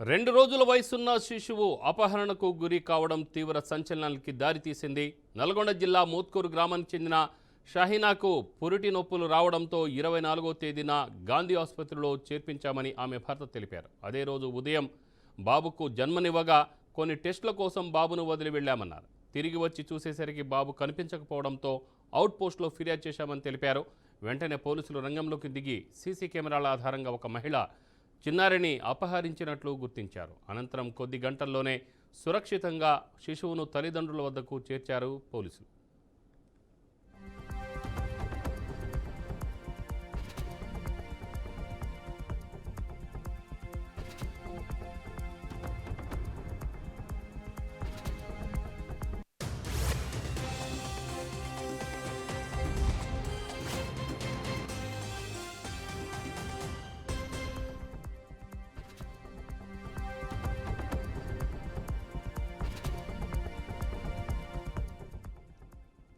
రెండు రోజుల వయసున్న శిశువు అపహరణకు గురి కావడం తీవ్ర సంచలనానికి దారితీసింది నల్గొండ జిల్లా మోత్కూరు గ్రామానికి చెందిన షహీనాకు పురిటి నొప్పులు రావడంతో ఇరవై నాలుగో తేదీన గాంధీ ఆసుపత్రిలో చేర్పించామని ఆమె భర్త తెలిపారు. అదే రోజు ఉదయం బాబుకు జన్మనివ్వగా కొన్ని టెస్టుల కోసం బాబును వదిలి వెళ్ళామన్నారు తిరిగి వచ్చి చూసేసరికి బాబు కనిపించకపోవడంతో అవుట్ పోస్ట్లో ఫిర్యాదు చేశామని తెలిపారు. వెంటనే పోలీసులు రంగంలోకి దిగి సీసీ కెమెరాల ఆధారంగా ఒక మహిళ చిన్నారిని అపహరించినట్లు గుర్తించారు. అనంతరం కొద్ది గంటల్లోనే సురక్షితంగా శిశువును తల్లిదండ్రుల వద్దకు చేర్చారు పోలీసులు.